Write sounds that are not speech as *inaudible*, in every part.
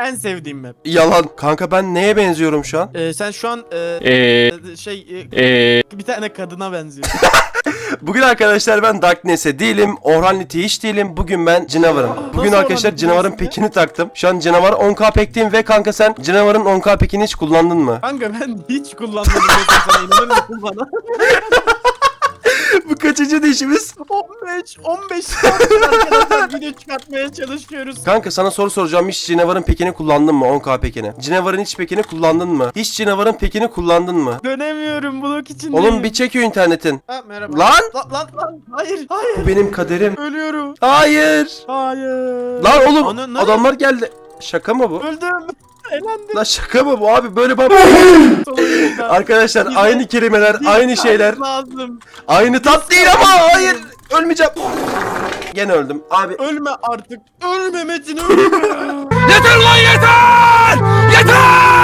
En sevdiğim map. Yalan. Kanka ben neye benziyorum şu an? Ee, sen şu an e, Eee şey e, bir tane kadına benziyorsun. *laughs* Bugün arkadaşlar ben Darkness'e değilim. Orhan Liti hiç değilim. Bugün ben Cinavar'ım. Bugün Nasıl arkadaşlar Liti pekini taktım. Şu an Cinavar 10k pekteyim ve kanka sen Cinavar'ın 10k pekini hiç kullandın mı? Kanka ben hiç kullanmadım *laughs* sana inanır mısın bana? *laughs* Bu kaçıncı dişimiz? 15 15 saattir arkadaşlar video çıkartmaya çalışıyoruz. Kanka sana soru soracağım. Hiç Cinavar'ın pekini kullandın mı? 10k pekini. Cinavar'ın hiç pekini kullandın mı? Hiç Cinavar'ın pekini kullandın mı? Dönemiyorum blok içindeyim. Oğlum bir çekiyor internetin. Ha, merhaba. Lan! Lan lan lan hayır hayır. Bu benim kaderim. Ölüyorum. Hayır. Hayır. Lan oğlum Ana, ne? adamlar geldi. Şaka mı bu? Öldüm. Elendim. Lan şaka mı bu abi böyle bak. Arkadaşlar aynı kelimeler, aynı şeyler. Lazım. Aynı tat değil ama hayır. Ölmeyeceğim. Gene öldüm. Abi Ölme artık. Ölme Metin ölme. *laughs*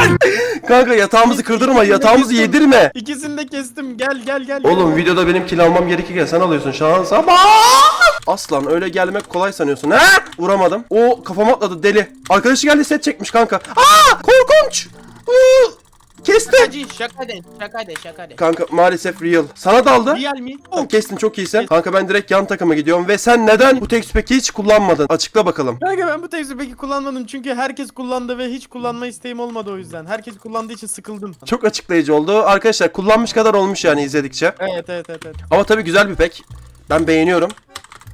kanka yatağımızı kırdırma, yatağımızı yedirme. İkisini de kestim. Gel gel gel. Oğlum videoda benim kill almam gerekirken sen alıyorsun şans ama. Aslan öyle gelmek kolay sanıyorsun ha? Vuramadım. O kafama atladı deli. Arkadaşı geldi set çekmiş kanka. Aa korkunç. Iı, Kestim. Şakacı şaka de şaka de şaka de. Kanka maalesef real. Sana daldı. Real mi? Tamam, kestin çok iyisin. Kanka ben direkt yan takıma gidiyorum ve sen neden bu tek peki hiç kullanmadın? Açıkla bakalım. Kanka ben bu teyze peki kullanmadım çünkü herkes kullandı ve hiç kullanma isteğim olmadı o yüzden. Herkes kullandığı için sıkıldım. Çok açıklayıcı oldu. Arkadaşlar kullanmış kadar olmuş yani izledikçe. Evet evet evet. evet. Ama tabii güzel bir pek. Ben beğeniyorum.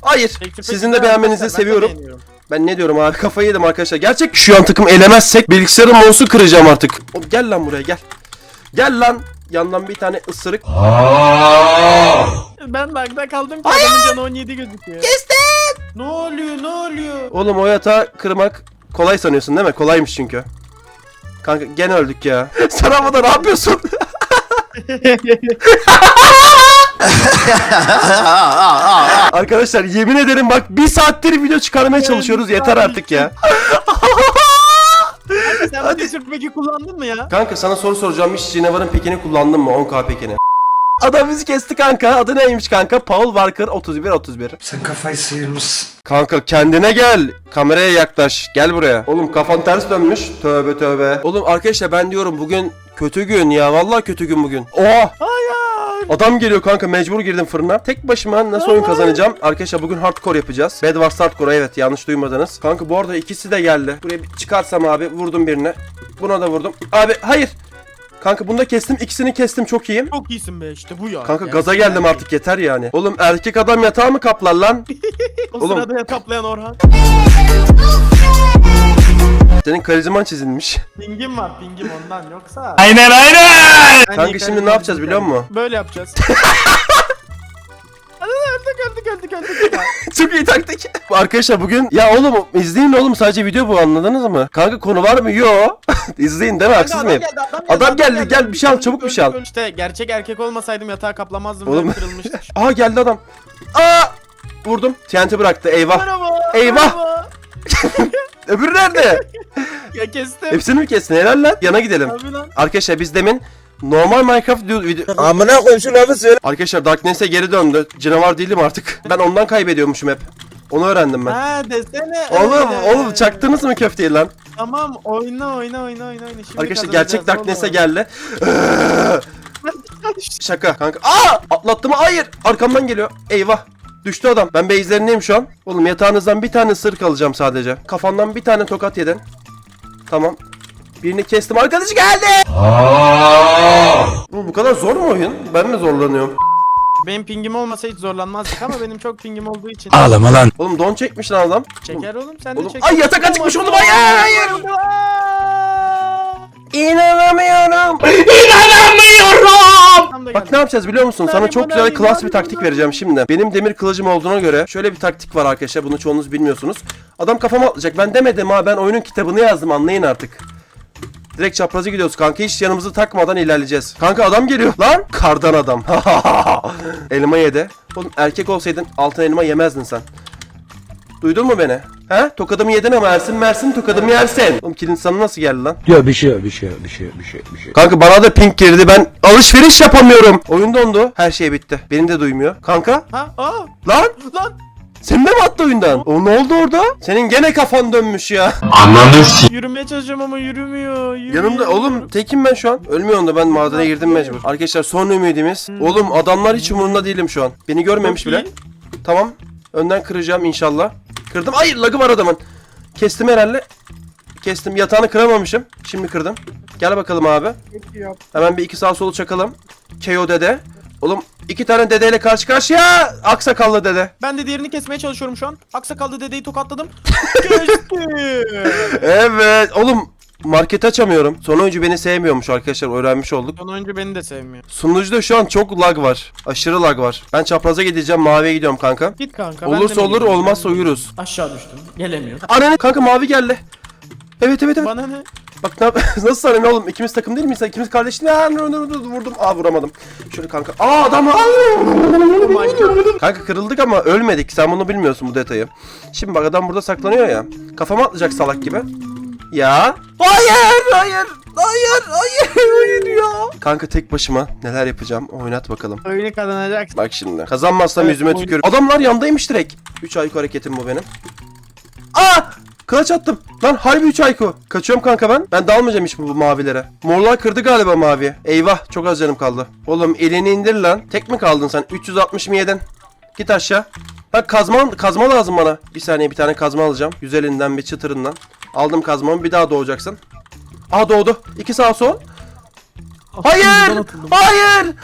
Hayır. Peki, peki, Sizin de beğenmenizi ben de seviyorum. Ben ne diyorum abi kafayı yedim arkadaşlar. Gerçek şu an takım elemezsek bilgisayarın mouse'u kıracağım artık. Oğlum gel lan buraya gel. Gel lan. Yandan bir tane ısırık. Ben lagda kaldım ki adamın canı 17 gözüküyor. Kestim. Ne oluyor ne oluyor? Oğlum o yatağı kırmak kolay sanıyorsun değil mi? Kolaymış çünkü. Kanka gene öldük ya. *laughs* Sen havada ne yapıyorsun? *laughs* *laughs* Arkadaşlar yemin ederim bak bir saattir video çıkarmaya çalışıyoruz. yeter artık ya. *laughs* Sen bu teyze peki kullandın mı ya? Kanka sana soru soracağım. Hiç Cinevar'ın pekini kullandın mı? 10k pekini? Adam bizi kesti kanka. Adı neymiş kanka? Paul Walker 31 31 Sen kafayı sıyırmışsın. Kanka kendine gel. Kameraya yaklaş. Gel buraya. Oğlum kafan ters dönmüş. Tövbe tövbe. Oğlum arkadaşlar ben diyorum bugün kötü gün ya. Vallahi kötü gün bugün. Oha! Hayır. Adam geliyor kanka mecbur girdim fırına. Tek başıma nasıl oyun kazanacağım? Arkadaşlar bugün hardcore yapacağız. Bedwars hardcore evet yanlış duymadınız. Kanka bu arada ikisi de geldi. Buraya bir çıkarsam abi vurdum birine. Buna da vurdum. Abi hayır. Kanka bunu da kestim. ikisini kestim çok iyiyim. Çok iyisin be işte bu ya. Kanka Yani gaza geldim erkek. artık yeter yani. Oğlum erkek adam yatağı mı kaplar lan? O Oğlum. sırada kaplayan Orhan. Senin karizman çizilmiş. Pingim var pingim ondan yoksa. Aynen aynen. Kanka şimdi ne yapacağız biliyor musun? Böyle yapacağız. *laughs* Hadi öldük öldük öldük öldük. ya. Çok iyi taktik. Arkadaşlar bugün ya oğlum izleyin oğlum sadece video bu anladınız mı? Kanka konu var mı? Yo. *laughs* izleyin değil mi? Haksız Adam mıyım? geldi, adam geldi, Adam geldi, gel, bir şey al, çabuk bir şey al. İşte gerçek erkek olmasaydım yatağa kaplamazdım. Oğlum. Oğlum. Kırılmıştı. *laughs* Aa geldi adam. Aa! Vurdum. TNT bıraktı. Eyvah. Merhaba. Eyvah. merhaba. Öbürü nerede? *laughs* Ya kestim. Hepsini mi kestin? Helal lan. Yana gidelim. Abi lan. Arkadaşlar biz demin normal Minecraft video... Amına koyayım şu lafı söyle. Arkadaşlar Darkness'e geri döndü. Canavar değilim artık. Ben ondan kaybediyormuşum hep. Onu öğrendim ben. Ha desene. Oğlum, öyle. oğlum çaktınız mı köfteyi lan? Tamam oyna oyna oyna oyna. oyna. Şimdi Arkadaşlar gerçek Darkness'e geldi. *laughs* Şaka kanka. Aa! Atlattı mı? Hayır. Arkamdan geliyor. Eyvah. Düştü adam. Ben base'lerindeyim şu an. Oğlum yatağınızdan bir tane sırk alacağım sadece. Kafandan bir tane tokat yedin. Tamam. Birini kestim. Arkadaşı geldi. Bu, bu kadar zor mu oyun? Ben mi zorlanıyorum? Benim pingim olmasa hiç zorlanmazdık ama benim çok pingim olduğu için. Ağlama lan. Oğlum don çekmiş lan adam. Çeker oğlum sen de Oğlum, çek. ay yatak açıkmış oğlum. Hayır hayır. İnanamıyorum. Da Bak ne yapacağız biliyor musun? Sana çok güzel klas bir taktik vereceğim şimdi. Benim demir kılıcım olduğuna göre şöyle bir taktik var arkadaşlar. Bunu çoğunuz bilmiyorsunuz. Adam kafama atlayacak. Ben demedim ha ben oyunun kitabını yazdım anlayın artık. Direkt çaprazı gidiyoruz kanka. Hiç yanımızı takmadan ilerleyeceğiz. Kanka adam geliyor. Lan kardan adam. *laughs* elma yedi. Oğlum erkek olsaydın altın elma yemezdin sen. Duydun mu beni? He? Tokadımı yedin ama Ersin Mersin tokadımı yersin. Oğlum kilin sana nasıl geldi lan? Yok bir şey bir şey bir şey bir şey bir şey. Kanka bana da pink girdi. Ben alışveriş yapamıyorum. Oyun dondu. Her şey bitti. Beni de duymuyor. Kanka? Ha? Aa! Lan! Lan! Senin de mi attı oyundan? O ne oldu orada? Senin gene kafan dönmüş ya. Yürümeye çalışıyorum ama yürümüyor. yürüyor. Yanımda oğlum tekim ben şu an. Ölmüyorum da ben madene girdim mecbur. Arkadaşlar son ümidimiz. Oğlum adamlar hiç umurunda değilim şu an. Beni görmemiş Çok bile. iyi. Tamam. Önden kıracağım inşallah. Kırdım. Hayır lagı var adamın. Kestim herhalde. Kestim. Yatağını kıramamışım. Şimdi kırdım. Gel bakalım abi. Hemen bir iki sağ solu çakalım. KO dede. Oğlum iki tane dedeyle karşı karşıya. Aksakallı dede. Ben de diğerini kesmeye çalışıyorum şu an. Aksakallı dedeyi tokatladım. *laughs* Geçti. Evet. Oğlum market açamıyorum. Son oyuncu beni sevmiyormuş arkadaşlar. Öğrenmiş olduk. Son oyuncu beni de sevmiyor. Sunucuda şu an çok lag var. Aşırı lag var. Ben çapraza gideceğim. Maviye gidiyorum kanka. Git kanka. ben de Olursa mi olur, gideyim? olmazsa uyuruz. Aşağı düştüm. Gelemiyor. Ananı kanka mavi geldi. Evet evet evet. Bana ne? Bak ne yap- *laughs* nasıl sana ne oğlum? İkimiz takım değil miyiz? İkimiz kardeş. Ne ne ne ne vurdum. Aa vuramadım. Şöyle kanka. Aa adam. Oh. Kanka kırıldık ama ölmedik. Sen bunu bilmiyorsun bu detayı. Şimdi bak adam burada saklanıyor ya. Kafama atlayacak salak gibi. Ya. Hayır, hayır. Hayır, hayır, hayır ya. Kanka tek başıma neler yapacağım? Oynat bakalım. Oyunu kazanacaksın. Bak şimdi. Kazanmazsam Evet, yüzüme tükürürüm. Adamlar yandaymış direkt. 3 ayko hareketim bu benim. Aa! Kılıç attım. Lan harbi 3 ayko. Kaçıyorum kanka ben. Ben dalmayacağım hiç bu, bu mavilere. Morlar kırdı galiba mavi. Eyvah çok az canım kaldı. Oğlum elini indir lan. Tek mi kaldın sen? 360 mı yedin? Git aşağı. Bak kazma, kazma lazım bana. Bir saniye bir tane kazma alacağım. Güzelinden bir çıtırından. Aldım kazmamı bir daha doğacaksın. Aa doğdu. İki sağ sol. Hayır! Hayır!